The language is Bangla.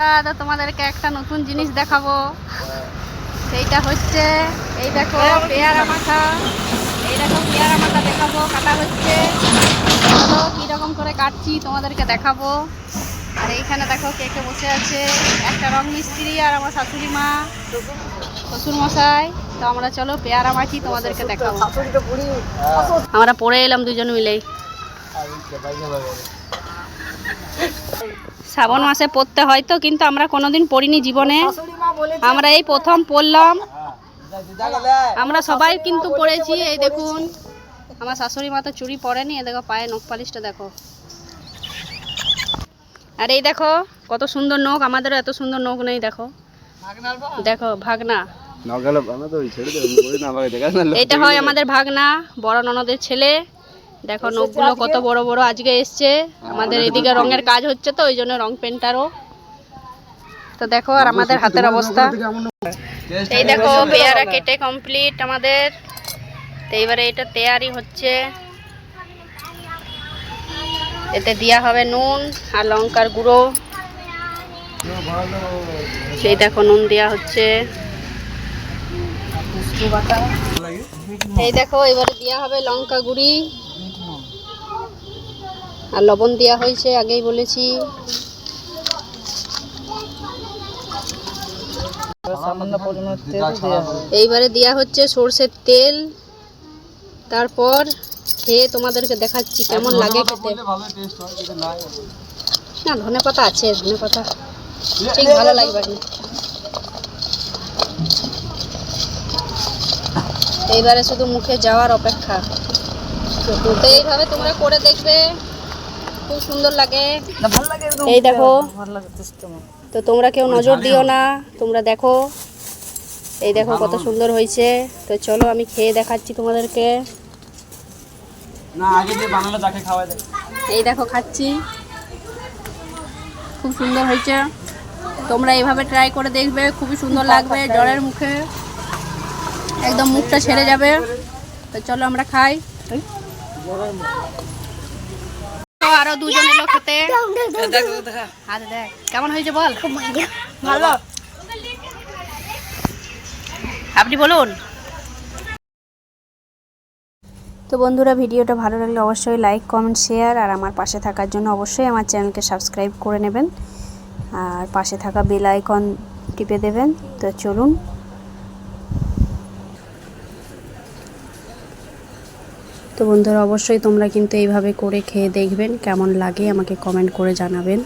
দাদা, তোমাদেরকে একটা নতুন জিনিস দেখাবো। সেইটা হচ্ছে, এই দেখো, পেয়ারা মাথা এই দেখো, পেয়ারা মাথা দেখাবো, কাটা হচ্ছে। কীরকম করে কাটছি, তোমাদেরকে দেখাবো। আর এইখানে দেখো, কে কে বসে আছে। একটা রং মিস্ত্রি আর আমার শাশুড়ি মা শ্বশুর মশাই তো আমরা চলো পেয়ারা মাছি তোমাদেরকে দেখাবো। আমরা পড়ে এলাম দুজন মিলেই। শ্রাবণ মাসে পড়তে হয় তো কিন্তু আমরা কোনোদিন পড়িনি জীবনে। আমরা এই প্রথম পড়লাম। আমরা সবাই কিন্তু পড়েছি এই দেখুন। আমার শাশুড়ি মা তো চুড়ি পরেনি এই দেখো পায়ে নখ পালিশটা দেখো। আর এই দেখো কত সুন্দর নখ আমাদেরও এত সুন্দর নখ নেই দেখো। দেখো ভাগনা। এইটা হয় আমাদের ভাগনা বড় ননদের ছেলে। দেখো নখগুলো কত বড় বড় আজকে এসছে। আমাদের এদিকে রঙের কাজ হচ্ছে তো ওই জন্য রং পেন্টারও। তো দেখো আর আমাদের হাতের অবস্থা। এই দেখো পেয়ারা কেটে কমপ্লিট আমাদের। তো এইবারে এটা তৈয়ারি হচ্ছে। এতে দেওয়া হবে নুন আর লঙ্কার গুঁড়ো। সেই দেখো নুন দেওয়া হচ্ছে। এই দেখো এবারে দেওয়া হবে লঙ্কা গুঁড়ি। আর লবণ দেওয়া হয়েছে আগেই বলেছি। এইবারে দেওয়া হচ্ছে সর্ষের তেল। তারপর খেয়ে তোমাদেরকে দেখাচ্ছি কেমন লাগে খেতে। না ধনে পাতা আছে ধনে পাতা ঠিক ভালো লাগবে এইবারে শুধু মুখে যাওয়ার অপেক্ষা। তো এইভাবে তোমরা করে দেখবে। খুব সুন্দর লাগে। এই দেখো। তো তোমরা কেউ নজর দিও না তোমরা দেখো। এই দেখো কত সুন্দর হয়েছে। তো চলো আমি খেয়ে দেখাচ্ছি তোমাদেরকে। এই দেখো খাচ্ছি। খুব সুন্দর হয়েছে। তোমরা এইভাবে ট্রাই করে দেখবে খুবই সুন্দর লাগবে জ্বরের মুখে। একদম মুখটা ছেড়ে যাবে। তো চলো আমরা খাই। তো আরও দুজন এলো খেতে হাতে দেখ কেমন হয়েছে বল? ভালো। আপনি বলুন। তো বন্ধুরা ভিডিওটা ভালো লাগলে অবশ্যই লাইক কমেন্ট শেয়ার আর আমার পাশে থাকার জন্য অবশ্যই আমার চ্যানেলকে সাবস্ক্রাইব করে নেবেন। আর পাশে থাকা বেল আইকন টিপে দেবেন। তো চলুন তো বন্ধুরা, অবশ্যই তোমরা কিন্তু এইভাবে করে খেয়ে দেখবেন কেমন লাগে। আমাকে কমেন্ট করে জানাবেন।